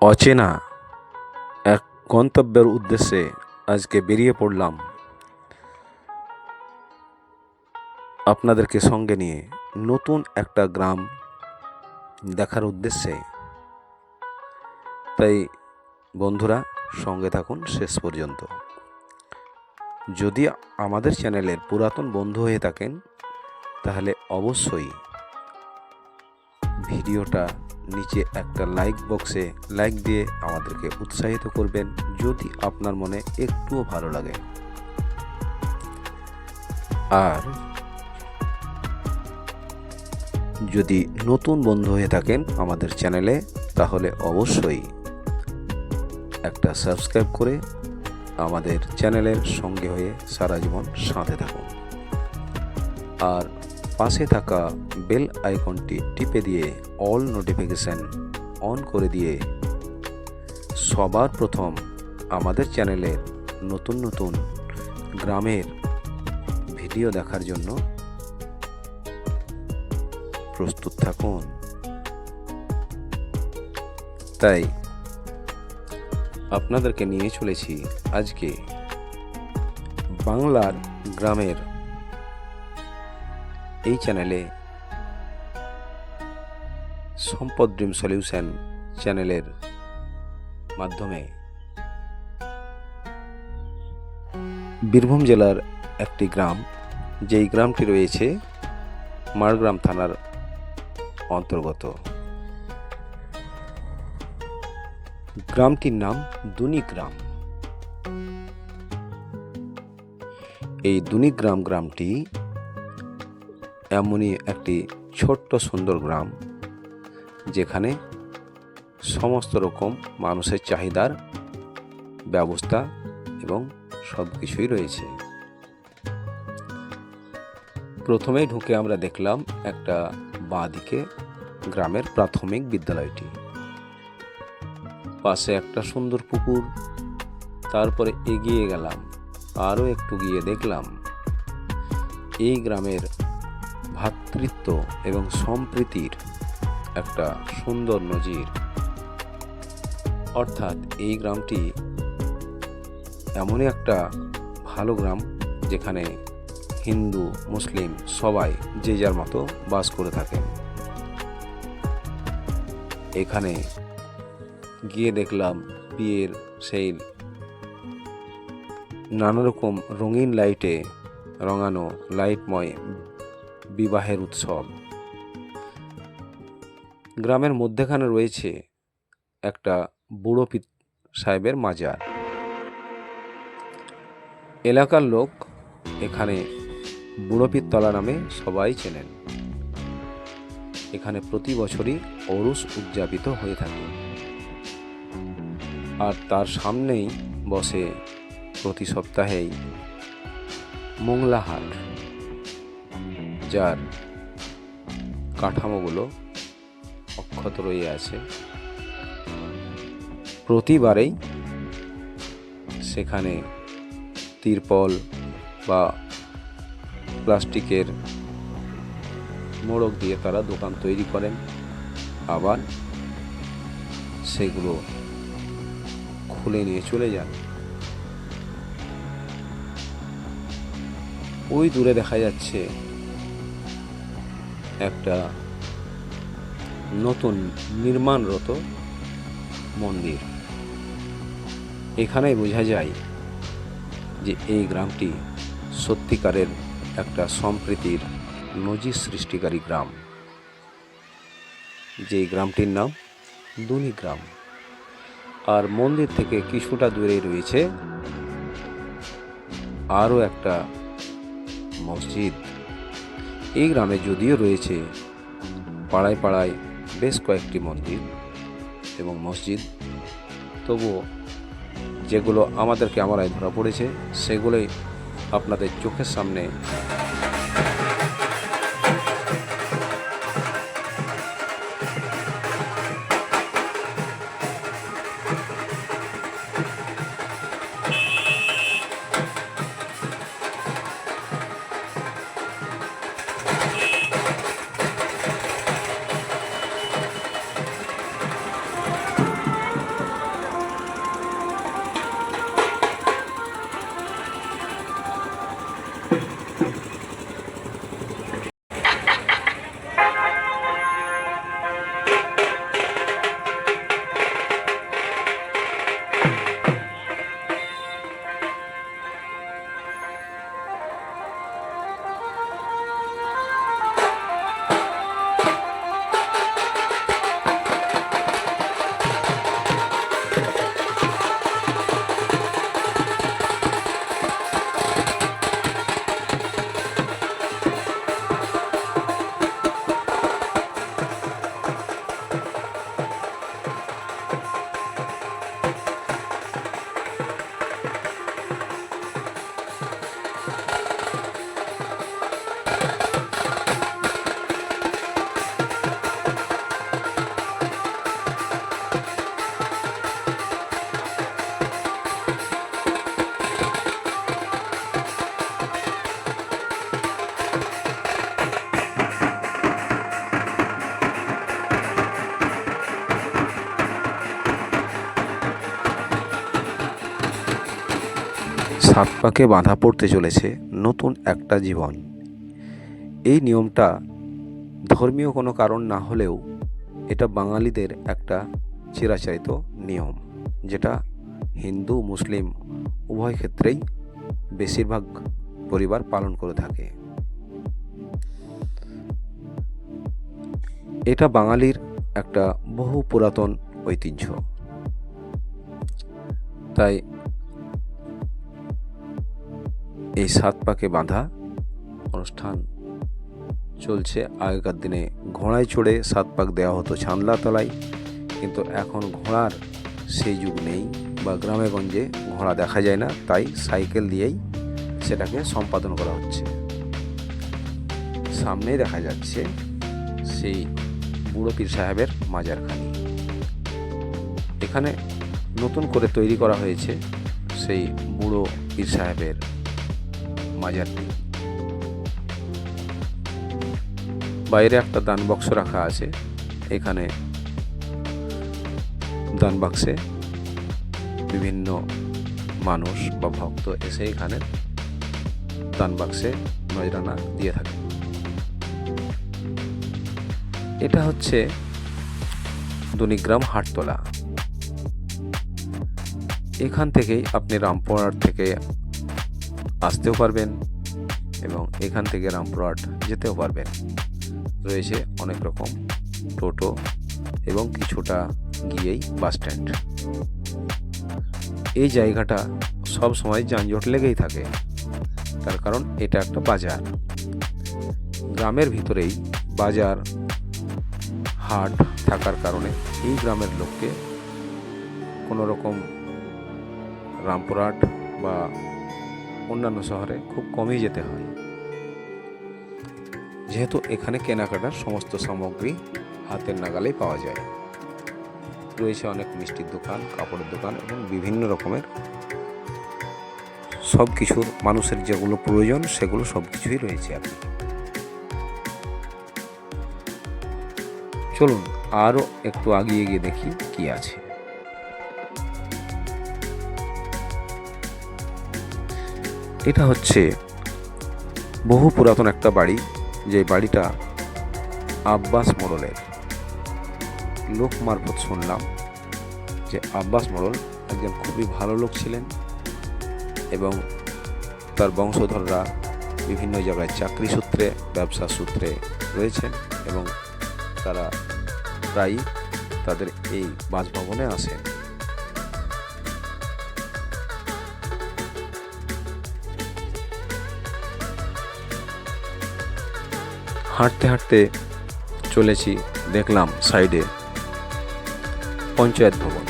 অচেনা এক গন্তব্যের উদ্দেশ্যে আজকে বেরিয়ে পড়লাম আপনাদেরকে সঙ্গে নিয়ে নতুন একটা গ্রাম দেখার উদ্দেশ্যে। তাই বন্ধুরা, সঙ্গে থাকুন শেষ পর্যন্ত। যদি আমাদের চ্যানেলের পুরাতন বন্ধু হয়ে থাকেন, তাহলে অবশ্যই ভিডিওটা নিচে একটা লাইক বক্সে লাইক দিয়ে আমাদেরকে উৎসাহিত করবেন যদি আপনার মনে একটুও ভালো লাগে। আর যদি নতুন বন্ধু হয়ে থাকেন আমাদের চ্যানেলে, তাহলে অবশ্যই একটা সাবস্ক্রাইব করে আমাদের চ্যানেলের সঙ্গে হয়ে সারা জীবন সাথে থাকুন। আর পাশে থাকা বেল আইকনটি টিপে দিয়ে অল নোটিফিকেশান অন করে দিয়ে সবার প্রথম আমাদের চ্যানেলের নতুন নতুন গ্রামের ভিডিও দেখার জন্য প্রস্তুত থাকুন। তাই আপনাদেরকে নিয়ে চলেছি আজকে বাংলার গ্রামের এই চ্যানেলে সম্পদ ড্রিম সলিউশন চ্যানেলের মাধ্যমে বীরভূম জেলার একটি গ্রাম, যেই গ্রামটি রয়েছে মারগ্রাম থানার অন্তর্গত। গ্রামটির নাম দুনি গ্রাম। এই দুনিগ্রাম গ্রামটি এমনই একটি ছোট্ট সুন্দর গ্রাম, যেখানে সমস্ত রকম মানুষের চাহিদার ব্যবস্থা এবং সব কিছুই রয়েছে। প্রথমেই ঢুকে আমরা দেখলাম একটা বাঁদিকে গ্রামের প্রাথমিক বিদ্যালয়টি। পাশে একটা সুন্দর পুকুর, তারপরে এগিয়ে গেলাম, আরও একটু গিয়ে দেখলাম, এই গ্রামের ভ্রাতৃত্ব এবং সম্প্রীতির একটা সুন্দর নজির। অর্থাৎ এই গ্রামটি এমনই একটা ভালো গ্রাম যেখানে হিন্দু, মুসলিম সবাই যে যার মতো বাস করে থাকেন। এখানে গিয়ে দেখলাম বিয়ের সেই নানা রকম রঙিন লাইটে রঙানো লাইটময় বিবাহের উৎসব। গ্রামের মধ্যেখানে রয়েছে একটা বুড়ো সাহেবের মাজার। এলাকার লোক এখানে বুড়ো তলা নামে সবাই চেনেন। এখানে প্রতি বছরই অরুষ উদযাপিত হয়ে থাকে। আর তার সামনেই বসে প্রতি সপ্তাহেই মোংলা হাট যার কাঠামোগুলো অক্ষত রয়ে আছে। প্রতিবারেই সেখানে তিরপল বা প্লাস্টিকের মোড়ক দিয়ে তারা দোকান তৈরি করেন। আবার সেগুলো খুলে নিয়ে চলে যান। ওই দূরে দেখা যাচ্ছে একটা নতুন নির্মাণরত মন্দির। এখানেই বোঝা যায় যে এই গ্রামটি সত্যিকারের একটা সম্প্রীতির নজির সৃষ্টিকারী গ্রাম। যে গ্রামটির নাম দুনি গ্রাম। আর মন্দির থেকে কিছুটা দূরেই রয়েছে আরও একটা মসজিদ। এই গ্রামে যদিও রয়েছে পাড়ায় পাড়ায় বেশ কয়েকটি মন্দির এবং মসজিদ, তবুও যেগুলো আমাদেরকে আমার আয় ধরা পড়েছে, সেগুলোই আপনাদের চোখের সামনে সাত পাকে বাঁধা পড়তে চলেছে নতুন একটা জীবন। এই নিয়মটা ধর্মীয় কোনো কারণ না হলেও এটা বাঙালিদের একটা চিরাচরিত নিয়ম, যেটা হিন্দু, মুসলিম উভয় ক্ষেত্রেই বেশিরভাগ পরিবার পালন করে থাকে। এটা বাঙালির একটা বহু পুরাতন ঐতিহ্য। তাই এই সাত পাকে বাঁধা অনুষ্ঠান চলছে। আগেকার দিনে ঘোড়ায় চড়ে সাত পাক দেওয়া হতো ছানলা তলায় কিন্তু এখন ঘোড়ার সেই যুগ নেই বা গ্রামে গঞ্জে ঘোড়া দেখা যায় না, তাই সাইকেল দিয়েই সেটাকে সম্পাদন করা হচ্ছে। সামনেই দেখা যাচ্ছে সেই বুড়ো পীর সাহেবের মাজারখানি। এখানে নতুন করে তৈরি করা হয়েছে সেই বুড়ো পীর সাহেবের মাজারটি বাইরে একটা দান বক্স রাখা আছে। এখানে দান বাক্সে বিভিন্ন মানুষ বা ভক্ত এসে এখানে দান বাক্সে নজরানা দিয়ে থাকে। এটা হচ্ছে দনিগ্রাম হাটতলা। এখান থেকেই আপনি রামপুরহাট থেকে আসতেও পারবেন এবং এখান থেকে রামপুরহাট যেতেও পারবেন। রয়েছে অনেক রকম টোটো এবং কিছুটা গিয়েই বাস স্ট্যান্ড। এই জায়গাটা সব সময় যানজট লেগেই থাকে। তার কারণ এটা একটা বাজার। গ্রামের ভিতরেই বাজার হাট থাকার কারণে এই গ্রামের লোককে কোনো রকম রামপুরহাট বা অন্যান্য শহরে খুব কমই যেতে হয়। যেহেতু এখানে কেনাকাটার সমস্ত সামগ্রী হাতের নাগালেই পাওয়া যায়। রয়েছে অনেক মিষ্টির দোকান, কাপড়ের দোকান এবং বিভিন্ন রকমের সব কিছুর মানুষের যেগুলো প্রয়োজন সেগুলো সব কিছুই রয়েছে কি চলুন আরও একটু আগিয়ে গিয়ে দেখি কি আছে। এটা হচ্ছে বহু পুরাতন একটা বাড়ি, যে বাড়িটা আব্বাস মোড়লের। লোক মারফত শুনলাম যে আব্বাস মোড়ল একজন খুবই ভালো লোক ছিলেন এবং তার বংশধররা বিভিন্ন জায়গায় চাকরি সূত্রে, ব্যবসা সূত্রে রয়েছেন এবং তারা প্রায়ই তাদের এই বাসভবনে আসেন। হাঁটতে হাঁটতে চলেছি, দেখলাম সাইডে পঞ্চায়েত ভবন।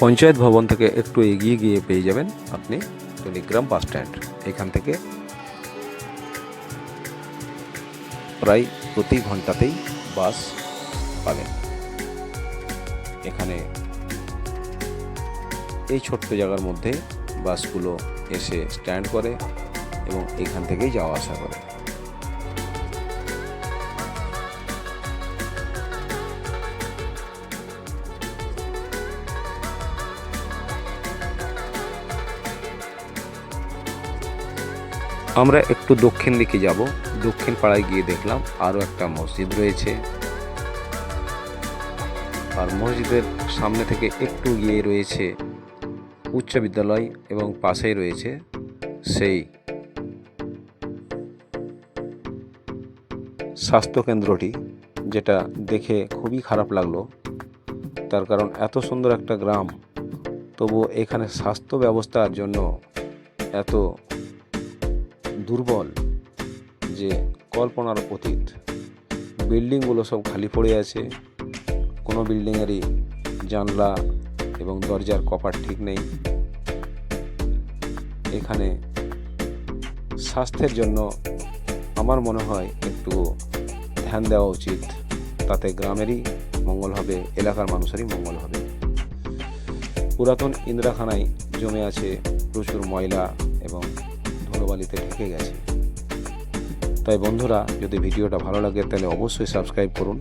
পঞ্চায়েত ভবন থেকে একটু এগিয়ে গিয়ে পেয়ে যাবেন আপনি টলিগ্রাম বাস স্ট্যান্ড। এখান থেকে প্রায় প্রতি ঘন্টাতেই বাস পাবেন। এখানে এই ছোট্ট জায়গার মধ্যে বাসগুলো এসে স্ট্যান্ড করে এবং এখান থেকেই যাওয়া আসা করে। আমরা একটু দক্ষিণ দিকে যাব। দক্ষিণ পাড়ায় গিয়ে দেখলাম আরও একটা মসজিদ রয়েছে। আর মসজিদের সামনে থেকে একটু গিয়ে রয়েছে উচ্চ বিদ্যালয় এবং পাশেই রয়েছে সেই স্বাস্থ্যকেন্দ্রটি, যেটা দেখে খুবই খারাপ লাগল। তার কারণ এত সুন্দর একটা গ্রাম তবু এখানে স্বাস্থ্য ব্যবস্থার জন্য এত দুর্বল যে কল্পনার অতীত। বিল্ডিংগুলো সব খালি পড়ে আছে কোনো বিল্ডিংয়েরই জানলা এবং দরজার কপার ঠিক নেই। এখানে স্বাস্থ্যের জন্য আমার মনে হয় একটু ধ্যান দেওয়া উচিত। তাতে গ্রামেরই মঙ্গল হবে, এলাকার মানুষেরই মঙ্গল হবে। পুরাতন ইন্দিরাখানায় জমে আছে প্রচুর ময়লা এবং ধুলোবালিতে ঢেকে গেছে। তাই বন্ধুরা, যদি ভিডিওটা ভালো লাগে, তাহলে অবশ্যই সাবস্ক্রাইব করুন।